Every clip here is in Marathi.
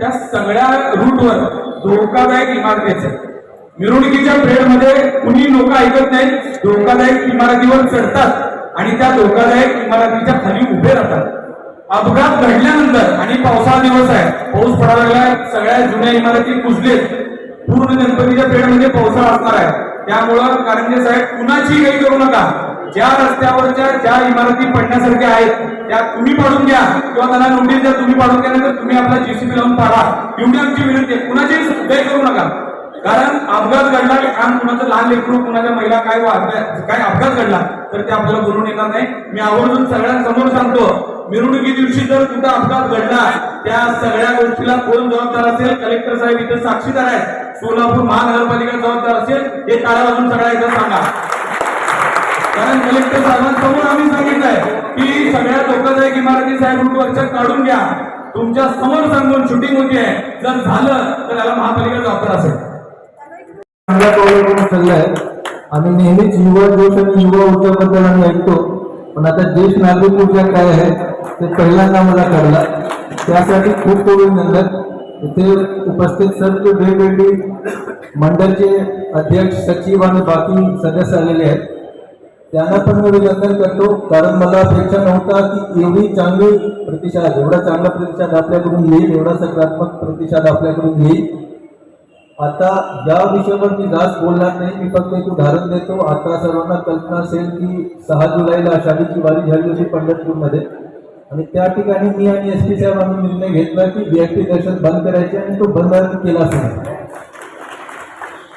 त्या सगळ्या धोकादायक इमारतीच. मिरवणुकीच्या मध्ये कुणी लोक ऐकत नाहीत धोकादायक इमारतीवर चढतात आणि त्या धोकादायक इमारतीच्या खाली उभे राहतात. अपघात घडल्यानंतर आणि पावसाळा दिवस आहे पाऊस पडायला लागला सगळ्या जुन्या इमारती कुजलेत. पूर्ण गणपतीच्या मध्ये पावसाळा असणार आहे. त्यामुळं कारंजे साहेब कुणाची काही करू नका. ज्या रस्त्यावरच्या ज्या इमारती पडण्यासारख्या आहेत त्या तुम्ही पाडून घ्या. किंवा त्यांना नोटीस द्या तुम्ही पाडून घ्या तर तुम्ही आपला जीसीबी लावून पाडा. एवढी आमची विनंती आहे. कुणाचीही काही करू नका. कारण अपघात घडला की काम कुणाचं लहान लेकरू कुणाच्या महिला काय काय अपघात घडला तर ते आपल्याला बोलून येणार नाही. मी आवर्जून सगळ्यांसमोर सांगतो मिरवणुकी दिवशी जर कुठं अपघात घडला त्या सगळ्या गोष्टीला कोण जबाबदार असेल? कलेक्टर साहेब इथं साक्षीदार आहेत. सोलापूर महानगरपालिका जबाबदार असेल? हे टाळ्या वाजून सगळ्या इथं सांगा. कारण कलेक्टर साहेबांसमोर आम्ही सांगितलंय की सगळ्या धोकादायक इमारती साहेब रूटवरच्या काढून घ्या. तुमच्यासमोर सांगून शूटिंग होती आहे. जर झालं तर याला महापालिका जबाबदार असेल. चांगल्या आम्ही नेहमीच युवा जोश आणि युवा ऊर्जाबद्दल आम्ही ऐकतो. पण आता देश नागरिक ऊर्जा काय आहे ते पहिल्यांदा मला कळला? त्यासाठी खूप खूप अभिनंदन इथे उपस्थित सर्व वेगवेगळी मंडळचे अध्यक्ष सचिव आणि बाकी सदस्य आलेले आहेत. त्यांना पण मी अभिनंदन करतो. कारण मला अपेक्षा नव्हता की एवढी चांगली प्रतिसाद एवढा चांगला प्रतिसाद आपल्याकडून येईल एवढा सकारात्मक प्रतिसाद आपल्याकडून येईल. आता या विषयावर मी जास्त बोलणार नाही. मी फक्त एक उदाहरण देतो. आता सर्वांना कल्पना असेल की सहा जुलैला शाळेची वारी झाली होती पंढरपूरमध्ये. आणि त्या ठिकाणी मी आणि एस पी साहेब आम्ही निर्णय घेतला की व्हीआयपी दर्शन बंद करायचे आणि तो बंद केलाच नाही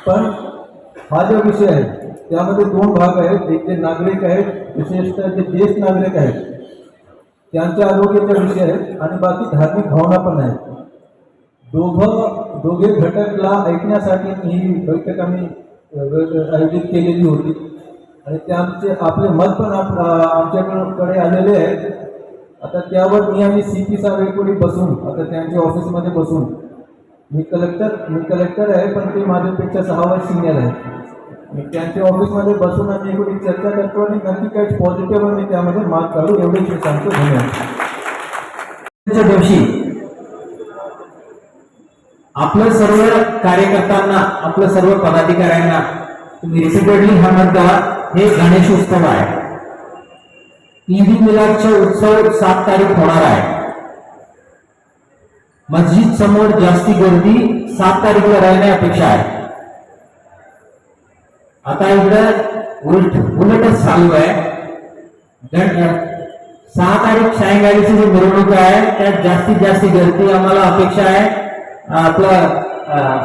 पण हा जो विषय आहे त्यामध्ये दोन भाग आहेत. एक जे नागरिक आहेत विशेषतः जे ज्येष्ठ नागरिक आहेत त्यांच्या आरोग्याचा विषय आहे आणि बाकी धार्मिक भावना पण आहेत. दोघं दोघे घटकला ऐकण्यासाठी ही बैठक आम्ही आयोजित केलेली होती. आणि त्यांचे आपले मत पण आमच्याकडे आलेले आहेत. आता त्यावर मी आणि सी पी साहेब बसून आता त्यांच्या ऑफिसमध्ये बसून मी कलेक्टर मी कलेक्टर आहे पण ते माझ्यापेक्षा सहा वर्ष सिनियर आहे मी त्यांच्या ऑफिसमध्ये बसून आम्ही एकवडी चर्चा करतो आणि नक्की काही पॉझिटिव्ह मी त्यामध्ये मार्क काढू एवढेच मी सांगतो. धन्यवाद. दिवशी आपलं सर्व कार्यकर्त्यांना आपलं सर्व पदाधिकाऱ्यांना तुम्ही रिपीटेडली हा म्हणता हे गणेश उत्सव आहे. ईदी मिलादचा उत्सव सात तारीख होणार आहे. मस्जिद समोर जास्ती गर्दी सात तारीखला राहण्याची अपेक्षा आहे. आता इकडं उलट उलटच चालू आहे. सहा तारीख सायंकाळीची जी मिरवणूक आहे त्यात जास्तीत जास्त गर्दी आम्हाला अपेक्षा आहे. आपलं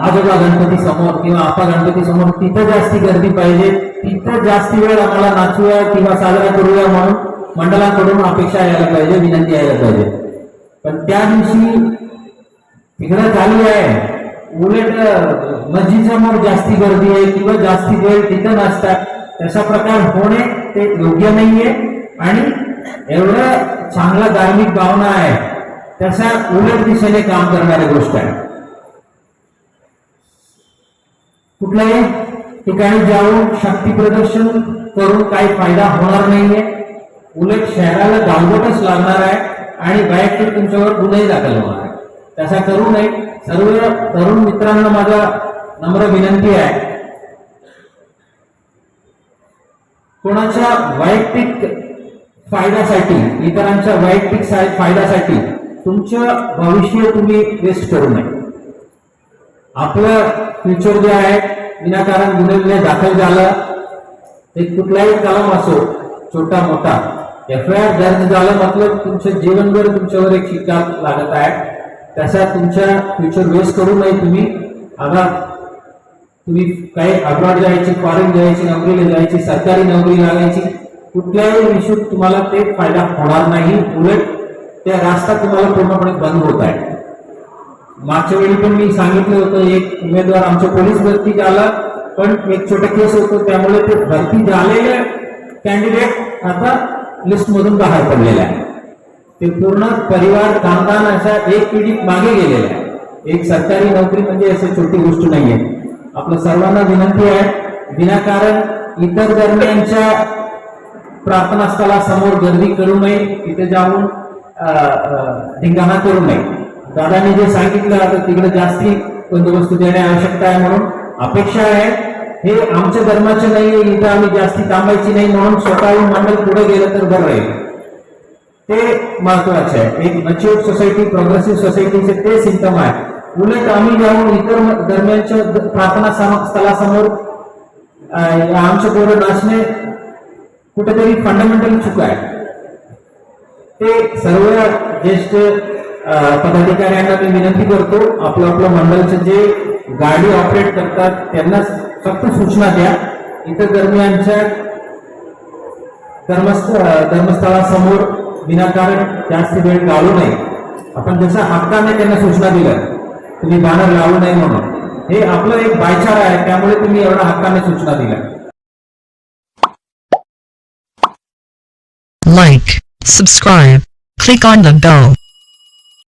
आजोबा गणपती समोर किंवा आपा गणपती समोर तिथं जास्ती गर्दी पाहिजे. तिथं जास्ती वेळ आम्हाला नाचूया किंवा साजरा करूया म्हणून मंडळाकडून अपेक्षा यायला पाहिजे विनंती यायला पाहिजे. पण त्या दिवशी तिकडं चालू आहे. उलट मस्जिदसमोर जास्ती गर्दी आहे किंवा जास्ती वेळ तिथं नसतात तसा प्रकार होणे ते योग्य नाहीये. आणि एवढं चांगला धार्मिक भावना आहे तसा उलट दिशेने काम करणारी गोष्ट आहे. कुठल्याही ठिकाणी जाऊन शक्ती प्रदर्शन करून काही फायदा होणार नाहीये. उलट शहराला गावगटच लागणार आहे आणि बाहेर तुमच्यावर गुन्हे दाखल होणार आहे. तसा करू नये सर्व तरुण मित्रांना माझा नम्र विनंती आहे. कोणाच्या वैयक्तिक फायद्यासाठी इतरांच्या वैयक्तिक फायद्यासाठी तुमचं भविष्य तुम्ही वेस्ट करू नये. आपलं फ्युचर जे आहे विनाकारण गुन्हे गुन्हे दाखल झालं ते कुठलाही कलम असो छोटा मोठा एफ आय आर दर्ज झालं मतलब तुमच्या जीवनभर तुमच्यावर एक शिक्का लागत आहे. त्याचा तुमच्या फ्युचर वेस्ट करू नये तुम्ही. आता तुम्ही काही अब्रॉड जायची फॉरेन जायची नोकरीला जायची सरकारी नोकरी लागायची कुठल्याही विषयात तुम्हाला ते फायदा होणार नाही. उलट त्या रास्ता तुम्हाला पूर्णपणे बंद होत आहे. मागच्या वेळी पण मी सांगितलं होतं एक उमेदवार आमच्या पोलीस भरती आला पण एक छोटा केस होतो त्यामुळे ते भरती झालेले कॅन्डिडेट आता लिस्टमधून बाहेर पडलेले आहे ते पूर्ण परिवार खानदान अशा एक पिढीत मागे गेलेला आहे एक सरकारी नोकरी म्हणजे अशी छोटी गोष्ट नाहीये. आपल्या सर्वांना विनंती आहे विनाकारण इतर दरम्यानच्या प्रार्थनास्थळा समोर गर्दी करू नये तिथे जाऊन ढिंगाणा धिंगाणा करू नये. दादाने जे सांगितलं आता तिकडे जास्ती बंदोबस्त देणे आवश्यकता आहे म्हणून अपेक्षा आहे. हे आमच्या धर्माचे नाही इथं आम्ही जास्ती थांबायची नाही म्हणून स्वतःहून मंडळ पुढे गेलं तर बरं राहील. ते महत्त्वाचे आहे. एक मच्युअर सोसायटी प्रोग्रेसिव्ह सोसायटीचे ते सिम्पटम आहे. उलट आम्ही जाऊन इतर दरम्यानच्या प्रार्थना स्थळासमोर आमचे पोरं नाचणे कुठेतरी फंडामेंटल चूक आहे. ते सर्व ज्येष्ठ पदाधिकाऱ्यांना मी विनंती करतो आपलं आपलं मंडळचं जे गाडी ऑपरेट करतात त्यांना फक्त सूचना द्या. इतर दरम्यानच्या धर्मस्थ धर्मस्थळासमोर विनाकारण जास्त वेळ घालू नये. आपण जसं हक्काने त्यांना सूचना दिल्या तुम्ही बॅनर लावू नये म्हणून. हे आपलं एक भाईचारा आहे त्यामुळे तुम्ही एवढा हक्काने सूचना दिल्या. Like, subscribe, click on the bell.